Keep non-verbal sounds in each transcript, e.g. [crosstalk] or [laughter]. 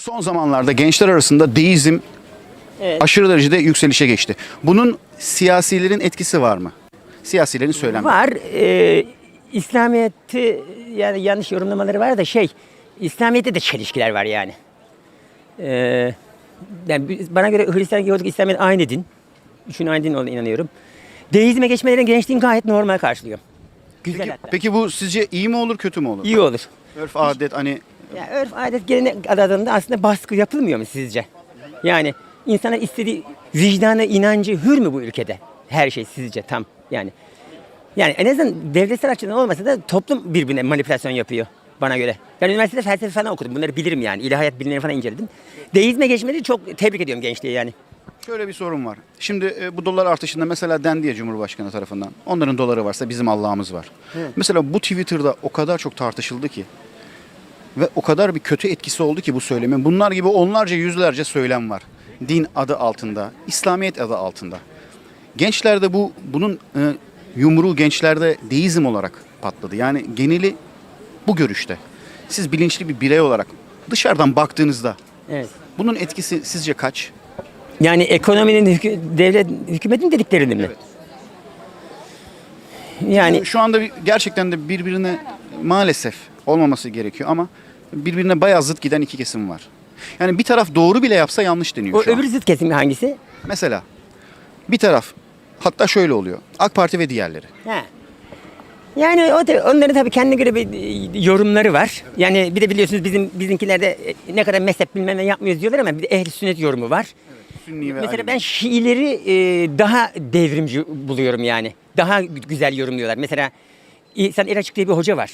Son zamanlarda gençler arasında deizm Evet. aşırı derecede yükselişe geçti. Bunun siyasilerin etkisi var mı? Siyasilerin söylemleri. Var. E, İslamiyet'i yani yanlış yorumlamaları var da şey İslamiyet'te de çelişkiler var yani. E, yani bana göre Hristiyan, Yahudi, İslamiyet aynı din. Üçün aynı din olduğuna inanıyorum. Deizme geçmelerin gençliğin gayet normal karşılıyor. Güzel Peki, hatta. peki bu sizce iyi mi olur kötü mü olur? İyi olur. Örf adet hani Ya örf adet gelenek adında aslında baskı yapılmıyor mu sizce? Yani insana istediği vicdanı, inancı hür mü bu ülkede? Her şey sizce tam yani. Yani en azından devletsel açıdan olmasa da toplum birbirine manipülasyon yapıyor bana göre. Ben üniversitede felsefe falan okudum. Bunları bilirim yani. İlahiyat bilimleri falan inceledim. Deizme geçmeleri çok tebrik ediyorum gençliği yani. şöyle bir sorun var. Şimdi e, bu dolar artışında mesela dendi ya Cumhurbaşkanı tarafından. Onların doları varsa bizim Allah'ımız var. Mesela bu Twitter'da o kadar çok tartışıldı ki ve o kadar bir kötü etkisi oldu ki bu söylemin. Bunlar gibi onlarca yüzlerce söylem var. Din adı altında, İslamiyet adı altında. Gençlerde bu bunun e, yumruğu gençlerde deizm olarak patladı. Yani geneli bu görüşte. Siz bilinçli bir birey olarak dışarıdan baktığınızda Evet. bunun etkisi sizce kaç? Yani ekonominin, hükü- devlet, hükümetin dediklerini mi? Evet. Yani Şu anda gerçekten de birbirine maalesef olmaması gerekiyor ama birbirine bayağı zıt giden iki kesim var. Yani bir taraf doğru bile yapsa yanlış deniyor o şu an. öbür zıt kesim hangisi? Mesela bir taraf hatta şöyle oluyor. AK Parti ve diğerleri. Ha. Yani o da, onların tabii kendine göre bir e, yorumları var. Yani bir de biliyorsunuz bizim bizimkilerde e, ne kadar mezhep bilmem ne yapmıyoruz diyorlar ama bir de ehli sünnet yorumu var. Sünni ve Mesela Alevi. ben Şiileri e, daha devrimci buluyorum yani. Daha gü- güzel yorumluyorlar. Mesela İhsan İraçık diye bir hoca var.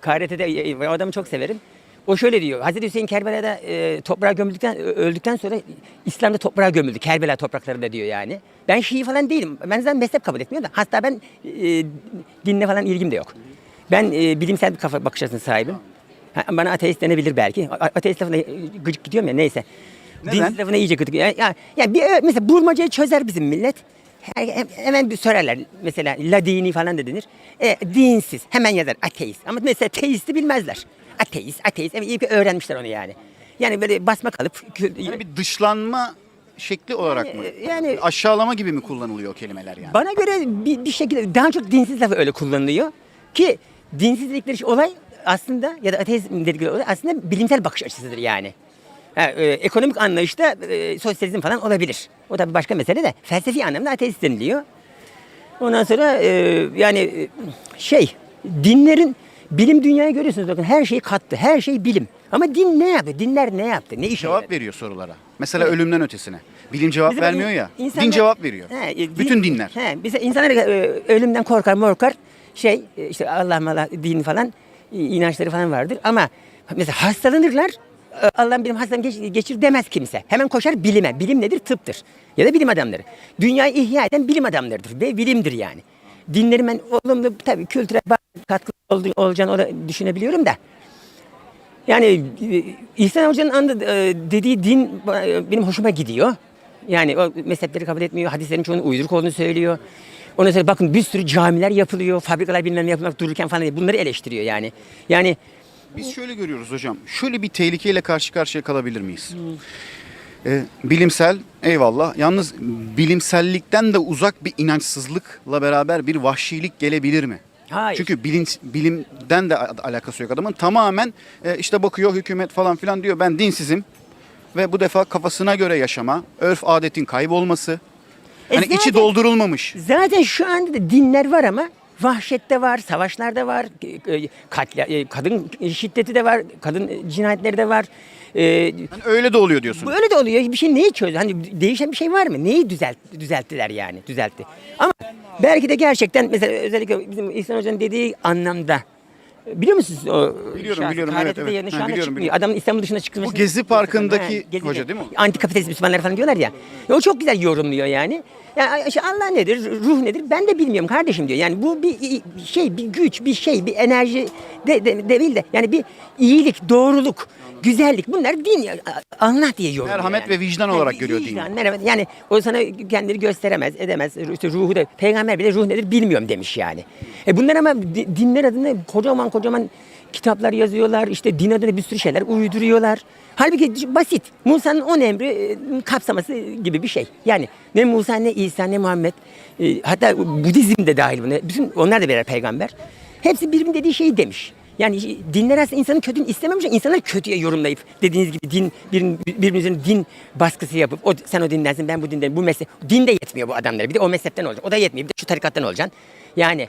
KRT'de e, e, adamı çok severim. O şöyle diyor. Hazreti Hüseyin Kerbela'da e, toprağa gömüldükten öldükten sonra İslam'da toprağa gömüldü. Kerbela topraklarında diyor yani. Ben Şii falan değilim. Ben zaten mezhep kabul etmiyorum da. Hatta ben e, dinle falan ilgim de yok. Ben e, bilimsel bir kafa bakış açısına sahibim. Ha, bana ateist denebilir belki. A- Ateist lafına e, gıcık gidiyorum ya neyse. Neden? Din lafına iyice gıcık. Ya, ya, ya bir, mesela bulmacayı çözer bizim millet. He- he- Hemen bir sorarlar. Mesela la dini falan da denir. E, dinsiz. Hemen yazar ateist. Ama mesela teisti bilmezler. Ateist, ateist. Evet, iyi ki öğrenmişler onu yani. Yani böyle basma kalıp. Yani bir dışlanma şekli olarak mı? yani- aşağılama gibi mi kullanılıyor o kelimeler yani? Bana göre bir, bir şekilde daha çok dinsiz lafı öyle kullanılıyor. Ki dinsiz dedikleri şey olay aslında ya da ateizm dedikleri olay aslında bilimsel bakış açısıdır yani. Ha, e, ekonomik anlayışta e, sosyalizm falan olabilir. O da bir başka mesele de felsefi anlamda ateist deniliyor. Ondan sonra e, yani e, şey dinlerin bilim dünyayı görüyorsunuz bakın her şeyi kattı. Her şey bilim. Ama din ne yaptı? Dinler ne yaptı? Ne işe Cevap yaradı? veriyor sorulara. Mesela ölümden ötesine. Bilim cevap Mesela vermiyor ya. insanlar- din cevap veriyor. He, e, din- Bütün dinler. He, mesela insanlar e, ölümden korkar morkar şey e, işte Allah mala din falan inançları falan vardır ama mesela hastalanırlar Allah'ım benim hastam geç, geçir demez kimse. Hemen koşar bilime. Bilim nedir? Tıptır. Ya da bilim adamları. Dünyayı ihya eden bilim adamlarıdır ve bilimdir yani. Dinlerin ben olumlu tabii kültürel bazı katkı olduğu, olacağını düşünebiliyorum da. Yani e, İhsan Hoca'nın andı, e, dediği din e, benim hoşuma gidiyor. Yani o mezhepleri kabul etmiyor, hadislerin çoğunun uyduruk olduğunu söylüyor. Ondan sonra bakın bir sürü camiler yapılıyor, fabrikalar bilmem yapılmak dururken falan diye bunları eleştiriyor yani. Yani Biz şöyle görüyoruz hocam. Şöyle bir tehlikeyle karşı karşıya kalabilir miyiz? Ee, bilimsel eyvallah. Yalnız bilimsellikten de uzak bir inançsızlıkla beraber bir vahşilik gelebilir mi? Hayır. Çünkü bilinç, bilimden de alakası yok adamın. Tamamen e, işte bakıyor hükümet falan filan diyor ben dinsizim. Ve bu defa kafasına göre yaşama, örf adetin kaybolması. E Hani içi zaten- doldurulmamış. zaten şu anda da dinler var ama vahşette var, savaşlarda var, e, e, katli- e, kadın şiddeti de var, kadın cinayetleri de var. Hani öyle de oluyor diyorsun. Böyle de oluyor. Bir şey neyi çözdü? Hani değişen bir şey var mı? Neyi düzelt, düzelttiler yani? Düzeltti. Ama belki de gerçekten mesela özellikle bizim İhsan Hoca'nın dediği anlamda Biliyor musunuz o Biliyorum, şahsı? biliyorum, KRT'de evet, evet. yayınlanıyor. Şu Ha, anda biliyorum, çıkmıyor. biliyorum. Adamın İstanbul dışına çıkması. Bu Gezi Parkı'ndaki hoca değil mi o? Antikapitalist Müslümanlar falan diyorlar ya. ya. O çok güzel yorumluyor yani. Ya işte Allah nedir, ruh nedir ben de bilmiyorum kardeşim diyor. Yani bu bir şey, bir güç, bir şey, bir enerji de, de, değil de yani bir iyilik, doğruluk, güzellik bunlar din ya. Allah diye yorumluyor. Merhamet yani. ve vicdan olarak Yani görüyor vicdan, dini. merhamet. Yani o sana kendini gösteremez, edemez. İşte ruhu da peygamber bile ruh nedir bilmiyorum demiş yani. E bunlar ama di- dinler adına kocaman kocaman kitaplar yazıyorlar. işte din adına bir sürü şeyler uyduruyorlar. Halbuki basit. Musa'nın on emri e, kapsaması gibi bir şey. Yani ne Musa ne İsa ne Muhammed. e, hatta Budizm de dahil buna. Bütün onlar da birer peygamber. Hepsi birbirinin dediği şeyi demiş. Yani dinler aslında insanın kötülüğünü istememiş. insanlar kötüye yorumlayıp dediğiniz gibi din birin, birbirimizin din baskısı yapıp o, sen o dindensin ben bu dinden bu mezhep din de yetmiyor bu adamlara. Bir de o mezhepten olacak. O da yetmiyor. Bir de şu tarikattan olacaksın. Yani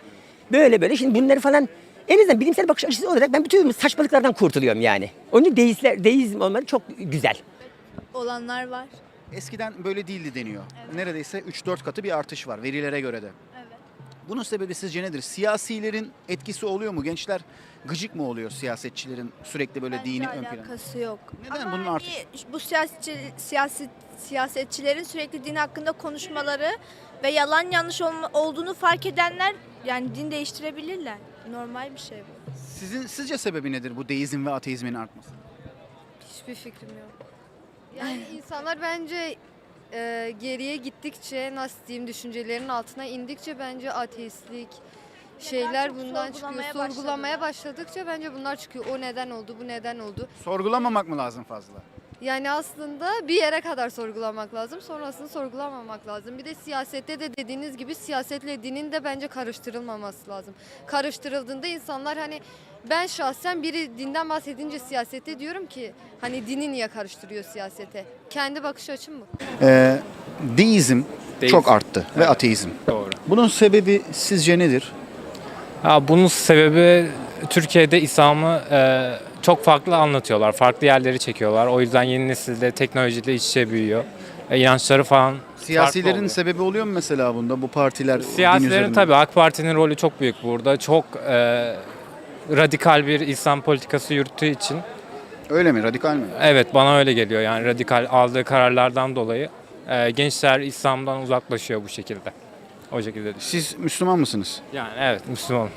böyle böyle şimdi bunları falan en azından bilimsel bakış açısı olarak ben bütün saçmalıklardan kurtuluyorum yani. Onun için deistler, deizm olmaları çok güzel. olanlar var. Eskiden böyle değildi deniyor. Neredeyse 3-4 katı bir artış var verilere göre de. Evet. Bunun sebebi sizce nedir? Siyasilerin etkisi oluyor mu? Gençler gıcık mı oluyor siyasetçilerin sürekli böyle Bence dini ön plana? alakası yok. Neden Ama bunun hani artış- bu siyasetçi, siyaset, siyasetçilerin sürekli din hakkında konuşmaları ve yalan yanlış olma- olduğunu fark edenler yani din değiştirebilirler. Normal bir şey bu. Sizin sizce sebebi nedir bu deizm ve ateizmin artması? Hiçbir fikrim yok. Yani [laughs] insanlar bence e, geriye gittikçe nasıl diyeyim düşüncelerin altına indikçe bence ateistlik şeyler çok bundan çıkıyor. sorgulamaya Sorgulamaya başladıkça bence bunlar çıkıyor. O neden oldu, bu neden oldu. Sorgulamamak mı lazım fazla? Yani aslında bir yere kadar sorgulamak lazım. Sonrasını sorgulamamak lazım. Bir de siyasette de dediğiniz gibi siyasetle dinin de bence karıştırılmaması lazım. Karıştırıldığında insanlar hani ben şahsen biri dinden bahsedince siyasette diyorum ki hani dini niye karıştırıyor siyasete? Kendi bakış açım bu. Ee, deizm Deizm. çok arttı ve ateizm. Doğru. Bunun sebebi sizce nedir? Ha, bunun sebebi Türkiye'de İslam'ı e, çok farklı anlatıyorlar. Farklı yerleri çekiyorlar. O yüzden yeni nesilde teknolojiyle iç içe büyüyor. E, inançları falan Siyasilerin oluyor. sebebi oluyor mu mesela bunda bu partiler? Siyasilerin tabii AK Parti'nin rolü çok büyük burada. Çok e, radikal bir İslam politikası yürüttüğü için Öyle mi? Radikal mi? evet bana öyle geliyor. Yani radikal aldığı kararlardan dolayı e, gençler İslam'dan uzaklaşıyor bu şekilde. O şekilde. Siz Müslüman mısınız? Yani evet Müslüman.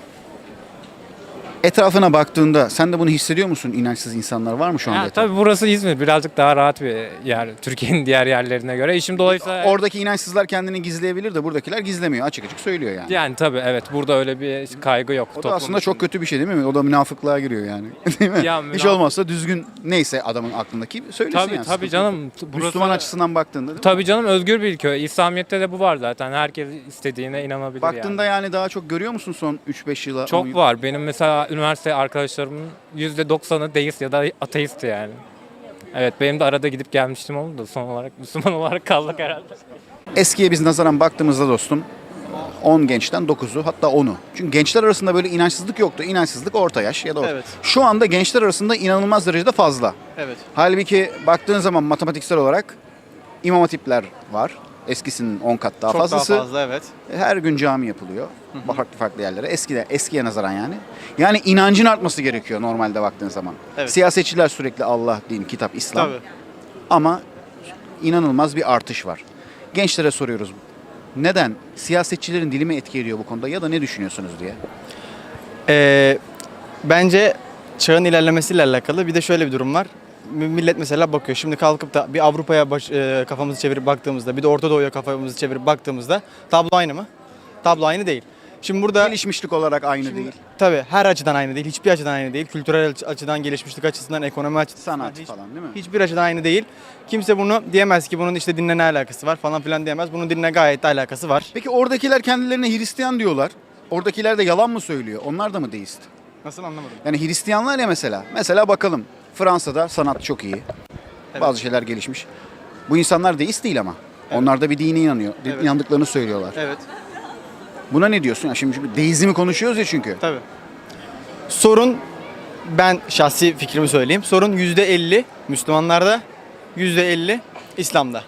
Etrafına baktığında sen de bunu hissediyor musun? İnançsız insanlar var mı şu anda? Ya, etrafında? tabii burası İzmir. Birazcık daha rahat bir yer. Türkiye'nin diğer yerlerine göre. İşim dolayısıyla... Oradaki inançsızlar kendini gizleyebilir de buradakiler gizlemiyor. Açık açık söylüyor yani. Yani tabii evet burada öyle bir kaygı yok. o da aslında çok kötü bir şey değil mi? O da münafıklığa giriyor yani. [laughs] değil mi? Ya Hiç münaf- olmazsa düzgün neyse adamın aklındaki söylesin Tabii yani. tabii Sıkıntı canım. Burası, Müslüman açısından baktığında değil mi? Tabii canım özgür bir ülke. İslamiyet'te de bu var zaten. Herkes istediğine inanabilir Baktığında yani. daha çok görüyor musun son 3-5 yıla? on Çok yıl? var. Benim mesela üniversite arkadaşlarımın %90'ı deist ya da ateist yani. Evet benim de arada gidip gelmiştim oldu da son olarak [laughs] Müslüman olarak kaldık herhalde. Eskiye biz nazaran baktığımızda dostum 10 gençten 9'u hatta 10'u. Çünkü gençler arasında böyle inançsızlık yoktu. İnançsızlık orta yaş ya da orta. Evet. Şu anda gençler arasında inanılmaz derecede fazla. Evet. Halbuki baktığın zaman matematiksel olarak imam hatipler var. Eskisinin 10 kat daha Çok fazlası. daha fazla evet. Her gün cami yapılıyor. Farklı farklı yerlere. Eskide, eskiye nazaran yani. Yani inancın artması gerekiyor normalde baktığın zaman. Evet. Siyasetçiler sürekli Allah, din, kitap, İslam. Tabii. Ama inanılmaz bir artış var. Gençlere soruyoruz. Neden? Siyasetçilerin dili mi etki ediyor bu konuda ya da ne düşünüyorsunuz diye. Ee, bence çağın ilerlemesiyle alakalı bir de şöyle bir durum var. Millet mesela bakıyor. Şimdi kalkıp da bir Avrupa'ya baş- e, kafamızı çevirip baktığımızda, bir de Orta Doğu'ya kafamızı çevirip baktığımızda tablo aynı mı? Tablo aynı değil. Şimdi burada Gelişmişlik olarak aynı değil. tabii her açıdan aynı değil, hiçbir açıdan aynı değil. Kültürel aç- açıdan, gelişmişlik açısından, ekonomi açısından, Sanat hiç- falan değil mi? hiçbir açıdan aynı değil. Kimse bunu diyemez ki bunun işte dinle ne alakası var falan filan diyemez. Bunun dinle gayet de alakası var. Peki oradakiler kendilerine Hristiyan diyorlar. Oradakiler de yalan mı söylüyor? Onlar da mı deist? Nasıl anlamadım? Yani Hristiyanlar ya mesela. Mesela bakalım Fransa'da sanat çok iyi. Evet. Bazı şeyler gelişmiş. Bu insanlar deist değil ama. Onlar da bir dine inanıyor. Evet. İnandıklarını söylüyorlar. Evet. Buna ne diyorsun? Ya şimdi çünkü deizmi konuşuyoruz ya çünkü. Tabii. Sorun ben şahsi fikrimi söyleyeyim. Sorun %50 Müslümanlarda, %50 İslam'da.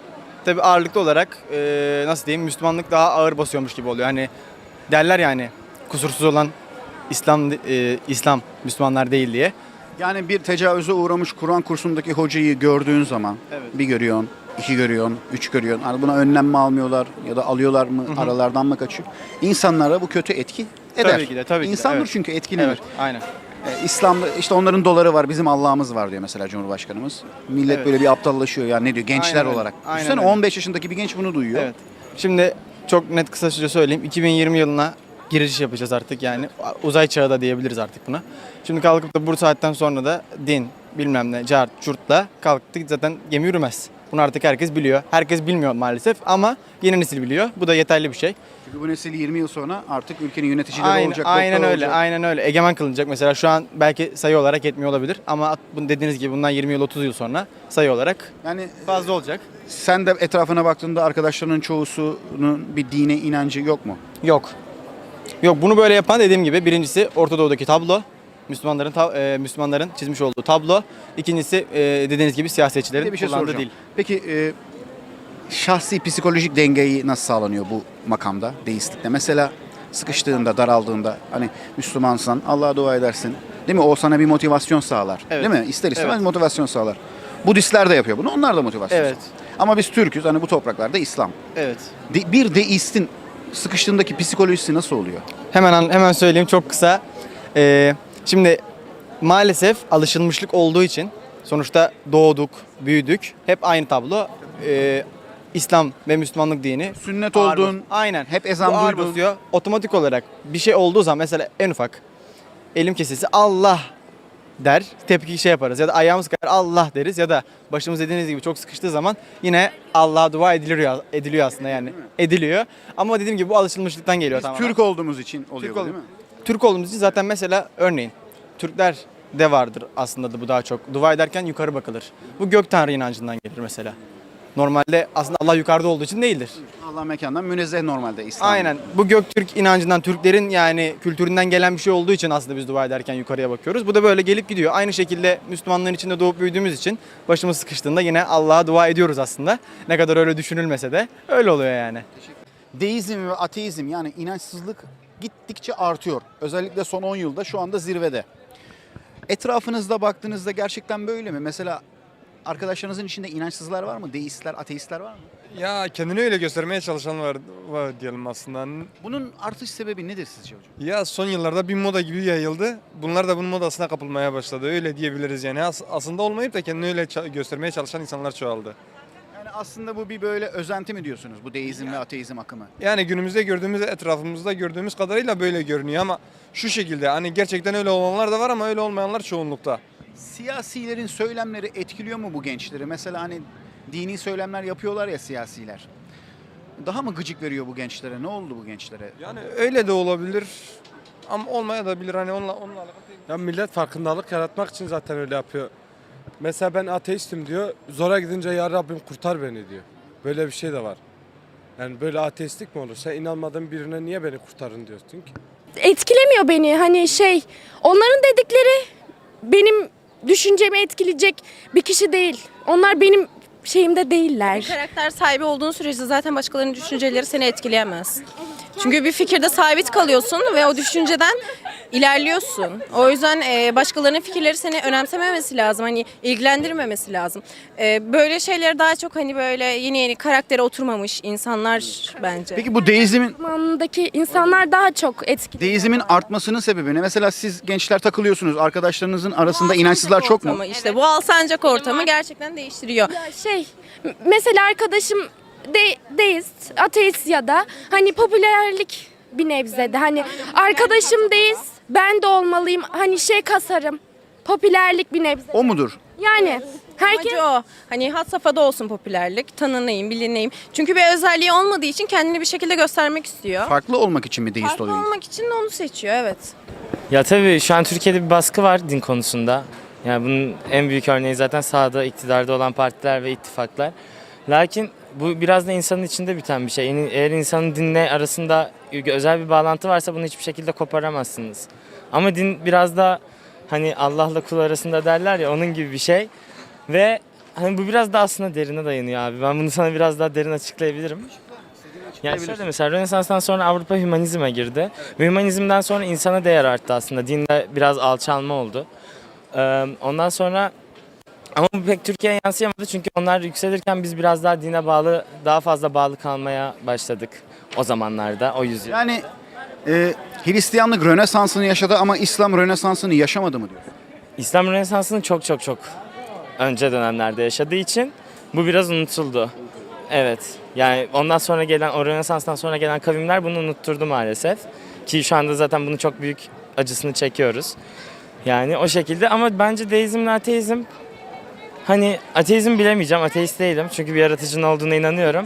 Tabii ağırlıklı olarak eee, nasıl diyeyim Müslümanlık daha ağır basıyormuş gibi oluyor. Hani derler yani kusursuz olan İslam eee, İslam Müslümanlar değil diye. Yani bir tecavüze uğramış Kur'an kursundaki hocayı gördüğün zaman Evet. bir görüyorsun, iki görüyorsun, üç görüyorsun. Hani buna önlem mi almıyorlar ya da alıyorlar mı, aralardan mı kaçıyor? İnsanlara bu kötü etki eder. Tabii ki de, tabii ki de, İnsandır evet. çünkü etkilenir. Evet, aynen. Ee, İslam'da işte onların doları var, bizim Allah'ımız var diyor mesela Cumhurbaşkanımız. Millet Evet. böyle bir aptallaşıyor ya ne diyor gençler Aynen öyle, olarak. aynen Düşünsene öyle. 15 yaşındaki bir genç bunu duyuyor. Evet. Şimdi çok net kısaca söyleyeyim. 2020 yılına giriş yapacağız artık yani. Uzay çağı da diyebiliriz artık buna. Şimdi kalkıp da bu saatten sonra da din bilmem ne cart çurtla kalktık zaten gemi yürümez. Bunu artık herkes biliyor. Herkes bilmiyor maalesef ama yeni nesil biliyor. Bu da yeterli bir şey. Çünkü bu nesil 20 yıl sonra artık ülkenin yöneticileri Aynen, olacak. aynen öyle. olacak. Aynen öyle. Egemen kılınacak mesela şu an belki sayı olarak yetmiyor olabilir ama dediğiniz gibi bundan 20 yıl 30 yıl sonra sayı olarak Yani fazla olacak. sen de etrafına baktığında arkadaşlarının çoğusunun bir dine inancı yok mu? Yok. Yok bunu böyle yapan dediğim gibi birincisi Orta Doğu'daki tablo. Müslümanların ta- e, Müslümanların çizmiş olduğu tablo. İkincisi e, dediğiniz gibi siyasetçilerin bir şey kullandığı soracağım. dil. Peki e, şahsi psikolojik dengeyi nasıl sağlanıyor bu makamda, deistlikte? Mesela sıkıştığında, daraldığında hani Müslümansan Allah'a dua edersin. Değil mi? O sana bir motivasyon sağlar. Evet. Değil mi? İster istemez Evet. motivasyon sağlar. Budistler de yapıyor bunu. Onlar da motivasyon Evet. sağlar. Ama biz Türk'üz. Hani bu topraklarda İslam. Evet. De- bir deistin sıkıştığındaki psikolojisi nasıl oluyor? Hemen hemen söyleyeyim çok kısa. Ee, şimdi maalesef alışılmışlık olduğu için sonuçta doğduk, büyüdük. Hep aynı tablo. Ee, İslam ve Müslümanlık dini. Sünnet ağır oldun, bas- Aynen. hep ezan Bu ağır duydun. basıyor. Otomatik olarak bir şey olduğu zaman mesela en ufak elim kesilse Allah der. Tepki şey yaparız ya da ayağımız kayar Allah deriz ya da başımız dediğiniz gibi çok sıkıştığı zaman yine Allah'a dua ediliyor ediliyor aslında yani. Ediliyor. Ama dediğim gibi bu alışılmışlıktan geliyor Biz tamamen. Türk olduğumuz için oluyor Türk bu, ol- değil mi? Türk olduğumuz için zaten mesela örneğin Türkler de vardır aslında da bu daha çok. Dua ederken yukarı bakılır. Bu gök tanrı inancından gelir mesela. Normalde aslında Allah yukarıda olduğu için değildir. Allah mekandan münezzeh normalde İslam. Aynen. Bu Göktürk inancından Türklerin yani kültüründen gelen bir şey olduğu için aslında biz dua ederken yukarıya bakıyoruz. Bu da böyle gelip gidiyor. Aynı şekilde Müslümanların içinde doğup büyüdüğümüz için başımız sıkıştığında yine Allah'a dua ediyoruz aslında. Ne kadar öyle düşünülmese de öyle oluyor yani. Deizm ve ateizm yani inançsızlık gittikçe artıyor. Özellikle son 10 yılda şu anda zirvede. Etrafınızda baktığınızda gerçekten böyle mi? Mesela arkadaşlarınızın içinde inançsızlar var mı? Deistler, ateistler var mı? Ya kendini öyle göstermeye çalışan var, var diyelim aslında. Bunun artış sebebi nedir sizce hocam? Ya son yıllarda bir moda gibi yayıldı. Bunlar da bunun modasına kapılmaya başladı. Öyle diyebiliriz yani. As- aslında olmayıp da kendini öyle ça- göstermeye çalışan insanlar çoğaldı. Yani aslında bu bir böyle özenti mi diyorsunuz bu deizm ve ateizm akımı? Yani günümüzde gördüğümüz, etrafımızda gördüğümüz kadarıyla böyle görünüyor ama şu şekilde hani gerçekten öyle olanlar da var ama öyle olmayanlar çoğunlukta. Siyasilerin söylemleri etkiliyor mu bu gençleri? Mesela hani dini söylemler yapıyorlar ya siyasiler. Daha mı gıcık veriyor bu gençlere? Ne oldu bu gençlere? Yani öyle de olabilir ama olmaya da bilir hani onunla, onunla alakalı değil. Ya millet farkındalık yaratmak için zaten öyle yapıyor. Mesela ben ateistim diyor. Zora gidince ya Rabbim kurtar beni diyor. Böyle bir şey de var. Yani böyle ateistlik mi olur? Sen inanmadığın birine niye beni kurtarın diyorsun ki? etkilemiyor beni. Hani şey onların dedikleri benim düşüncemi etkileyecek bir kişi değil. Onlar benim şeyimde değiller. Karakter sahibi olduğun sürece zaten başkalarının düşünceleri seni etkileyemez. Çünkü bir fikirde sabit kalıyorsun ve o düşünceden ilerliyorsun. O yüzden e, başkalarının fikirleri seni önemsememesi lazım. Hani ilgilendirmemesi lazım. E, böyle şeyleri daha çok hani böyle yeni yeni karaktere oturmamış insanlar bence. Peki bu deizmin Zamanındaki insanlar daha çok etkili. deizmin artmasının sebebi ne? Mesela siz gençler takılıyorsunuz. Arkadaşlarınızın arasında inançsızlar çok mu? Ortamı İşte bu alsancak ortamı gerçekten değiştiriyor. Ya şey m- mesela arkadaşım de, deist, ateist ya da hani popülerlik bir nebzede. Hani arkadaşım deist, ben de olmalıyım. Hani şey kasarım. Popülerlik bir nebze. O mudur? Yani herkes Amacı o. Hani hat safhada olsun popülerlik, tanınayım, bilineyim. Çünkü bir özelliği olmadığı için kendini bir şekilde göstermek istiyor. Farklı olmak için mi deist Farklı oluyor? olmak için de onu seçiyor evet. Ya tabii şu an Türkiye'de bir baskı var din konusunda. Yani bunun en büyük örneği zaten sağda iktidarda olan partiler ve ittifaklar. Lakin bu biraz da insanın içinde biten bir şey. Eğer insanın dinle arasında özel bir bağlantı varsa bunu hiçbir şekilde koparamazsınız. Ama din biraz da hani Allah'la kul arasında derler ya onun gibi bir şey. Ve hani bu biraz da aslında derine dayanıyor abi. Ben bunu sana biraz daha derin açıklayabilirim. Yani şöyle mesela Rönesans'tan sonra Avrupa hümanizme girdi. Ve hümanizmden sonra insana değer arttı aslında. Dinde biraz alçalma oldu. Ondan sonra ama bu pek Türkiye'ye yansıyamadı çünkü onlar yükselirken biz biraz daha dine bağlı, daha fazla bağlı kalmaya başladık o zamanlarda, o yüzyıl. Yani e, Hristiyanlık Rönesans'ını yaşadı ama İslam Rönesans'ını yaşamadı mı diyor? İslam Rönesansı'nı çok çok çok önce dönemlerde yaşadığı için bu biraz unutuldu. Evet. Yani ondan sonra gelen, o Rönesans'tan sonra gelen kavimler bunu unutturdu maalesef. Ki şu anda zaten bunun çok büyük acısını çekiyoruz. Yani o şekilde ama bence deizmle ateizm hani ateizm bilemeyeceğim. Ateist değilim. Çünkü bir yaratıcının olduğuna inanıyorum.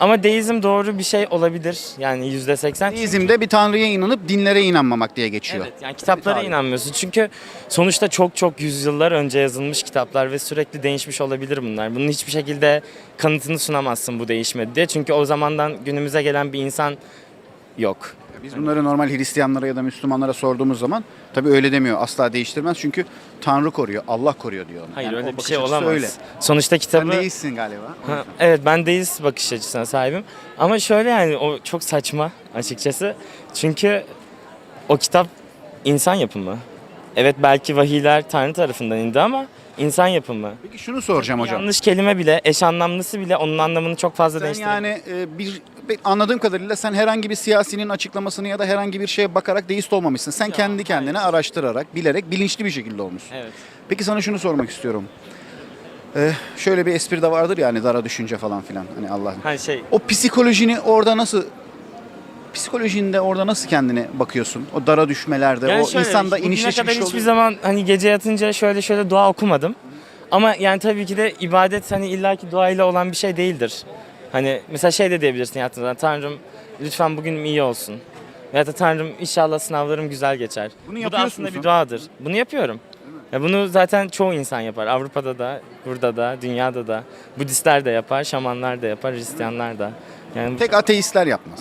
Ama deizm doğru bir şey olabilir. Yani yüzde seksen. Deizmde bir tanrıya inanıp dinlere inanmamak diye geçiyor. Evet yani kitaplara Tabii. inanmıyorsun. Çünkü sonuçta çok çok yüzyıllar önce yazılmış kitaplar ve sürekli değişmiş olabilir bunlar. Bunun hiçbir şekilde kanıtını sunamazsın bu değişmedi diye. Çünkü o zamandan günümüze gelen bir insan yok. Biz bunları normal Hristiyanlara ya da Müslümanlara sorduğumuz zaman tabii öyle demiyor. Asla değiştirmez çünkü Tanrı koruyor, Allah koruyor diyor. ona. Hayır Yani o öyle bir bakış şey açısı olamaz. Öyle. Sonuçta kitabı... Sen değilsin galiba. Ha, evet ben deist bakış açısına sahibim. Ama şöyle yani o çok saçma açıkçası. Çünkü o kitap insan yapımı. Evet belki vahiyler Tanrı tarafından indi ama insan yapımı. Peki şunu soracağım hocam. Yanlış kelime bile, eş anlamlısı bile onun anlamını çok fazla Sen değiştiriyor. yani e, bir bir- anladığım kadarıyla sen herhangi bir siyasinin açıklamasını ya da herhangi bir şeye bakarak deist olmamışsın. Sen kendi kendine araştırarak, bilerek, bilinçli bir şekilde olmuşsun. Evet. Peki sana şunu sormak istiyorum. Ee, şöyle bir espri de vardır yani dara düşünce falan filan. Hani Allah. Hani şey O psikolojini orada nasıl psikolojinde orada nasıl kendine bakıyorsun? O dara düşmelerde, Yani o şöyle, insanda bugüne inişli kadar çıkışlı hiçbir oluyor. zaman hani gece yatınca şöyle şöyle dua okumadım. Ama yani tabii ki de ibadet hani illaki duayla olan bir şey değildir. Hani mesela şey de diyebilirsin yattığında Tanrım lütfen bugünüm iyi olsun. Ya da Tanrım inşallah sınavlarım güzel geçer. Bunu Bu da yapıyorsun aslında sen. bir duadır. Bunu yapıyorum. Ya bunu zaten çoğu insan yapar. Avrupa'da da, burada da, dünyada da. Budistler de yapar, şamanlar da yapar, Hristiyanlar da. Yani Tek ateistler yapmaz.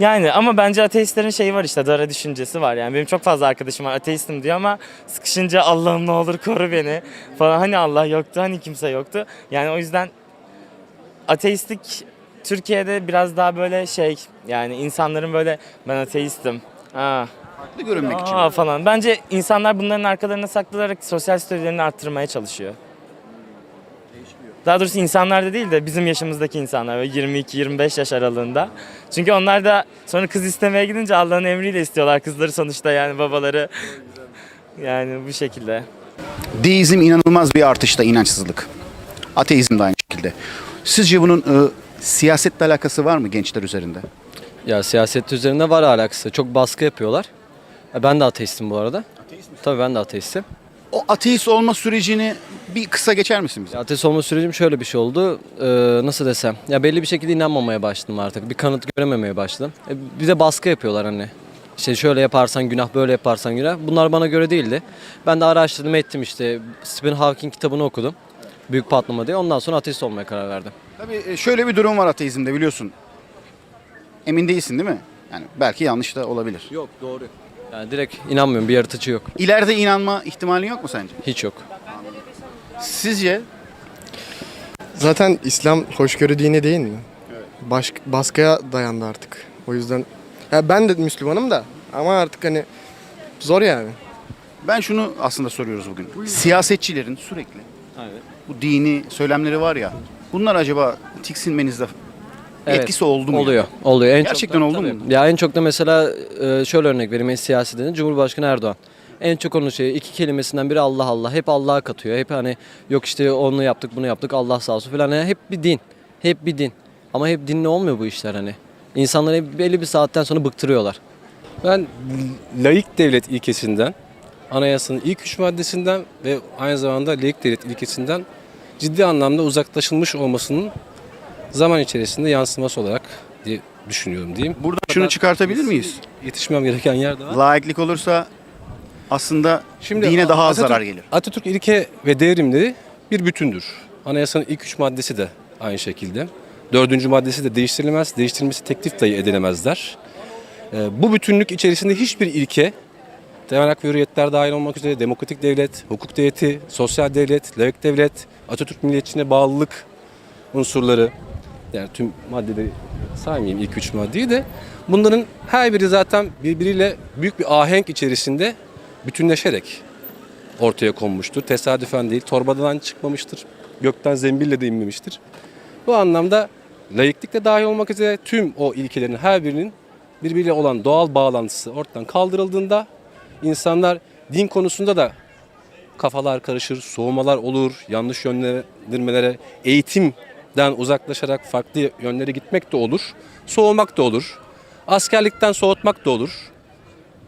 Yani ama bence ateistlerin şeyi var işte dara düşüncesi var yani benim çok fazla arkadaşım var ateistim diyor ama sıkışınca Allah'ım ne olur koru beni falan hani Allah yoktu hani kimse yoktu yani o yüzden ateistlik Türkiye'de biraz daha böyle şey yani insanların böyle ben ateistim ha Farklı görünmek için. aa falan bence insanlar bunların arkalarına saklanarak sosyal statülerini arttırmaya çalışıyor. Daha doğrusu insanlar da değil de bizim yaşımızdaki insanlar böyle 22-25 yaş aralığında. Çünkü onlar da sonra kız istemeye gidince Allah'ın emriyle istiyorlar kızları sonuçta yani babaları. Yani bu şekilde. Deizm inanılmaz bir artışta inançsızlık. Ateizm de aynı şekilde. Sizce bunun e, siyasetle alakası var mı gençler üzerinde? Ya siyaset üzerinde var alakası. Çok baskı yapıyorlar. Ya Ben de ateistim bu arada. Tabii ben de ateistim. O ateist olma sürecini bir kısa geçer misin bize? Ya ateist olma sürecim şöyle bir şey oldu. Ee, nasıl desem? Ya belli bir şekilde inanmamaya başladım artık. Bir kanıt görememeye başladım. E, bize baskı yapıyorlar hani. İşte şöyle yaparsan günah, böyle yaparsan günah. Bunlar bana göre değildi. Ben de araştırdım ettim işte. Stephen Hawking kitabını okudum. Büyük patlama diye. Ondan sonra ateist olmaya karar verdim. Tabii e, şöyle bir durum var ateizmde biliyorsun. Emin değilsin değil mi? Yani belki yanlış da olabilir. Yok doğru. Yani direkt inanmıyorum. Bir yaratıcı yok. İleride inanma ihtimalin yok mu sence? Hiç yok. Sizce? Zaten İslam hoşgörü dini değil mi? Baş, baskıya dayandı artık. O yüzden ya ben de Müslümanım da ama artık hani zor yani. Ben şunu aslında soruyoruz bugün. Siyasetçilerin sürekli bu dini söylemleri var ya. Bunlar acaba tiksinmenizde Evet, etkisi oldu mu? Oluyor. Oluyor. En Gerçekten çok da, oldu mu? Ya en çok da mesela e, şöyle örnek vereyim en siyasi dedin. Cumhurbaşkanı Erdoğan. En çok onun şeyi iki kelimesinden biri Allah Allah. Hep Allah'a katıyor. Hep hani yok işte onu yaptık bunu yaptık Allah sağ olsun falan. Yani hep bir din. Hep bir din. Ama hep dinle olmuyor bu işler hani. İnsanları hep belli bir saatten sonra bıktırıyorlar. Ben laik devlet ilkesinden, anayasanın ilk üç maddesinden ve aynı zamanda laik devlet ilkesinden ciddi anlamda uzaklaşılmış olmasının zaman içerisinde yansıması olarak diye düşünüyorum diyeyim. Buradan şunu çıkartabilir miyiz? Yetişmem gereken yer de var. Laiklik olursa aslında dine daha az Atatürk- zarar gelir. Atatürk ilke ve devrimleri bir bütündür. Anayasanın ilk üç maddesi de aynı şekilde. Dördüncü maddesi de değiştirilemez, değiştirilmesi teklif dahi edilemezler. Ee, bu bütünlük içerisinde hiçbir ilke, dayanak ve hürriyetler dahil olmak üzere demokratik devlet, hukuk devleti, sosyal devlet, layık devlet, Atatürk milliyetçiliğine bağlılık unsurları, yani tüm maddeleri saymayayım ilk üç maddeyi de bunların her biri zaten birbiriyle büyük bir ahenk içerisinde bütünleşerek ortaya konmuştur. Tesadüfen değil, torbadan çıkmamıştır. Gökten zembille de inmemiştir. Bu anlamda layıklık da dahil olmak üzere tüm o ilkelerin her birinin birbiriyle olan doğal bağlantısı ortadan kaldırıldığında insanlar din konusunda da kafalar karışır, soğumalar olur, yanlış yönlendirmelere, eğitimden uzaklaşarak farklı yönlere gitmek de olur, soğumak da olur, askerlikten soğutmak da olur.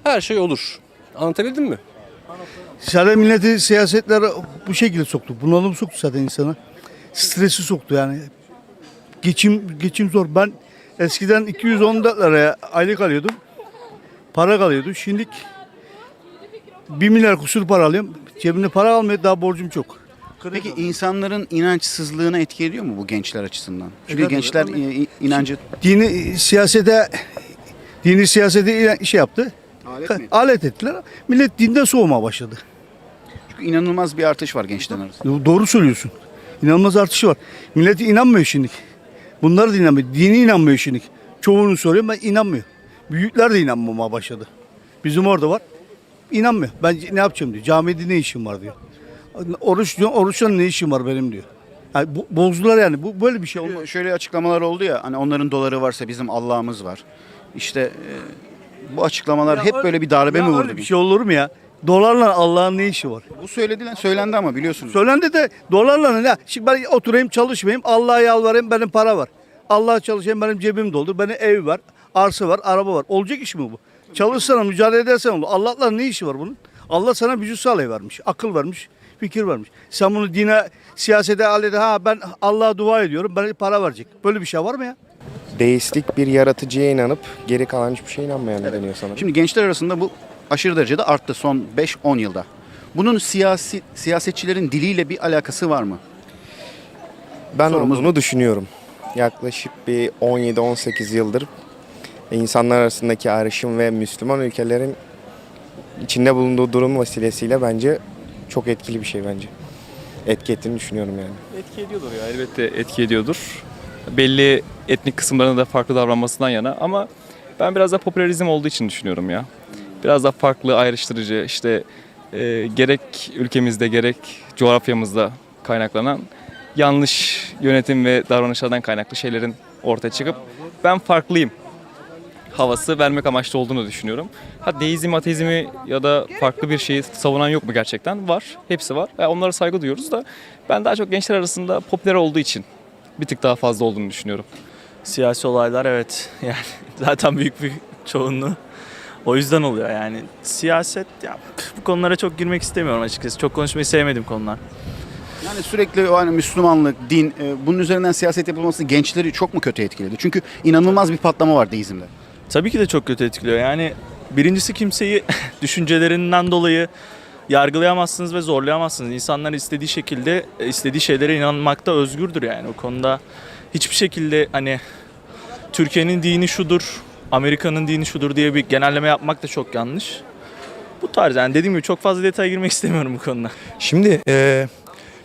her şey olur. Anlatabildim mi? Zaten milleti siyasetler bu şekilde soktu. Bunalım soktu zaten insana. Stresi soktu yani. Geçim geçim zor. Ben eskiden 214 liraya aylık alıyordum. Para kalıyordu. Şimdi 1 milyar kusur para alıyorum. Cebimde para almıyor. Daha borcum çok. Peki insanların inançsızlığına etki ediyor mu bu gençler açısından? Çünkü Eder, gençler i- i- inancı Dini e, siyasete dini siyasete şey yaptı. alet mi? Alet ettiler. Millet dinden soğumaya başladı. Çünkü inanılmaz bir artış var gençlerin arasında. Doğru söylüyorsun. İnanılmaz artışı var. Millet inanmıyor şimdi. Bunlar da inanmıyor. Dini inanmıyor şimdi. Çoğunu soruyorum ben inanmıyor. Büyükler de inanmamaya başladı. Bizim orada var. İnanmıyor. Ben ne yapacağım diyor. Camide ne işim var diyor. Oruç diyor. Oruçla ne işim var benim diyor. Yani bu, bozdular yani. Bu böyle bir şey olmaz. Şöyle, açıklamalar oldu ya hani onların doları varsa bizim Allah'ımız var. İşte e, bu açıklamalar Ya hep öyle- böyle bir darbe Ya mi öyle vurdu? bir şey olur mu ya? Dolarla Allah'ın ne işi var? Bu söyledilen söylendi ama biliyorsunuz. Söylendi de dolarla ne? Şimdi ben oturayım çalışmayayım. Allah'a yalvarayım benim para var. Allah'a çalışayım benim cebim doldur. Benim ev var, arsa var, araba var. Olacak iş mi bu? Çalışsana, mücadele edersen olur. Allah'la ne işi var bunun? Allah sana vücut sağlığı vermiş, akıl vermiş, fikir vermiş. Sen bunu dine, siyasete alede ha ben Allah'a dua ediyorum, bana para verecek. Böyle bir şey var mı ya? Deistlik bir yaratıcıya inanıp geri kalan hiçbir şeye inanmayan deniyor sanırım. Şimdi gençler arasında bu aşırı derecede arttı son 5-10 yılda. Bunun siyasi siyasetçilerin diliyle bir alakası var mı? Ben Sorumuz olduğunu düşünüyorum. Yaklaşık bir 17-18 yıldır insanlar arasındaki ayrışım ve Müslüman ülkelerin içinde bulunduğu durum vesilesiyle bence çok etkili bir şey bence. Etki ettiğini düşünüyorum yani. Etki ediyordur ya elbette etki ediyordur. Belli etnik kısımlarına da farklı davranmasından yana ama ben biraz da popülerizm olduğu için düşünüyorum ya. Biraz da farklı ayrıştırıcı işte e, gerek ülkemizde gerek coğrafyamızda kaynaklanan yanlış yönetim ve davranışlardan kaynaklı şeylerin ortaya çıkıp ben farklıyım havası vermek amaçlı olduğunu düşünüyorum. Ha deizm, ateizmi ya da farklı bir şeyi savunan yok mu gerçekten? Var. Hepsi var. E, onlara saygı duyuyoruz da ben daha çok gençler arasında popüler olduğu için bir tık daha fazla olduğunu düşünüyorum. Siyasi olaylar evet [laughs] yani zaten büyük bir çoğunluğu o yüzden oluyor yani. Siyaset ya bu konulara çok girmek istemiyorum açıkçası. Çok konuşmayı sevmedim konular. Yani sürekli o hani Müslümanlık, din, e, bunun üzerinden siyaset yapılması gençleri çok mu kötü etkiledi? Çünkü inanılmaz bir patlama var deizmde. Tabii ki de çok kötü etkiliyor. Yani birincisi kimseyi [laughs] düşüncelerinden dolayı yargılayamazsınız ve zorlayamazsınız. İnsanlar istediği şekilde e, istediği şeylere inanmakta özgürdür yani. O konuda hiçbir şekilde hani Türkiye'nin dini şudur, Amerika'nın dini şudur diye bir genelleme yapmak da çok yanlış. Bu tarz yani dediğim gibi çok fazla detaya girmek [laughs] istemiyorum bu konuda. Şimdi e,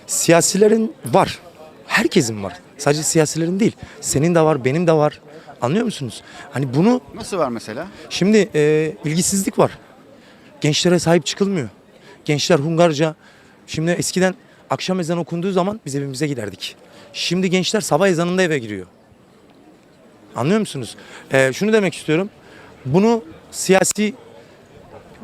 siyasilerin var. Herkesin var. Sadece siyasilerin değil. Senin de var, benim de var. Anlıyor musunuz? Hani bunu Nasıl var mesela? şimdi e, ilgisizlik var. Gençlere sahip çıkılmıyor. Gençler hungarca. Şimdi eskiden akşam ezanı okunduğu zaman biz evimize giderdik. Şimdi gençler sabah ezanında eve giriyor. Anlıyor musunuz? E, şunu demek istiyorum. Bunu siyasi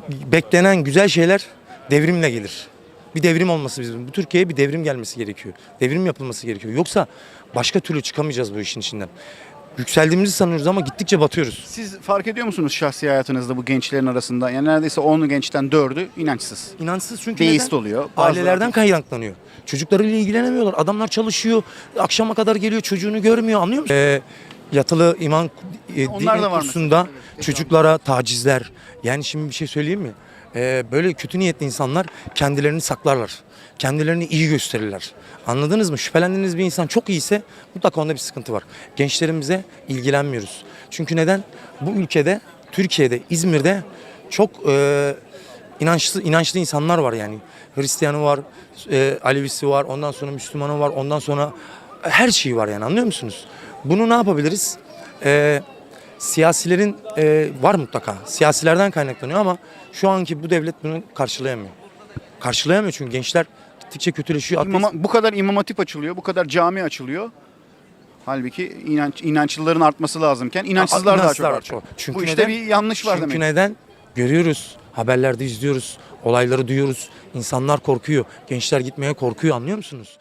beklenen güzel şeyler devrimle gelir. Bir devrim olması bizim. Bu Türkiye'ye bir devrim gelmesi gerekiyor. Devrim yapılması gerekiyor. Yoksa başka türlü çıkamayacağız bu işin içinden. Yükseldiğimizi sanıyoruz ama gittikçe batıyoruz. Siz fark ediyor musunuz şahsi hayatınızda bu gençlerin arasında? Yani neredeyse 10 gençten 4'ü inançsız. İnançsız çünkü Deist neden? oluyor. Bazıları Ailelerden kaynaklanıyor. Çocuklarıyla ilgilenemiyorlar. Adamlar çalışıyor. Akşama kadar geliyor çocuğunu görmüyor anlıyor musun? Ee, yatılı iman e, Onlar din var kursunda çocuklara tacizler. Yani şimdi bir şey söyleyeyim mi? Ee, böyle kötü niyetli insanlar kendilerini saklarlar. Kendilerini iyi gösterirler. Anladınız mı? Şüphelendiğiniz bir insan çok iyiyse mutlaka onda bir sıkıntı var. Gençlerimize ilgilenmiyoruz. Çünkü neden? Bu ülkede, Türkiye'de, İzmir'de çok e, inançlı inançlı insanlar var yani. Hristiyanı var, e, Alevisi var, ondan sonra Müslümanı var, ondan sonra her şeyi var yani anlıyor musunuz? Bunu ne yapabiliriz? E, siyasilerin e, var mutlaka. Siyasilerden kaynaklanıyor ama şu anki bu devlet bunu karşılayamıyor. Karşılayamıyor çünkü gençler gittikçe kötüleşiyor. İmama- bu kadar imam hatip açılıyor, bu kadar cami açılıyor. Halbuki inanç, inançlıların artması lazımken inançsızlar daha çok artıyor. Çünkü bu işte neden? bir yanlış var Çünkü demek. neden? Görüyoruz, haberlerde izliyoruz, olayları duyuyoruz. İnsanlar korkuyor, gençler gitmeye korkuyor anlıyor musunuz?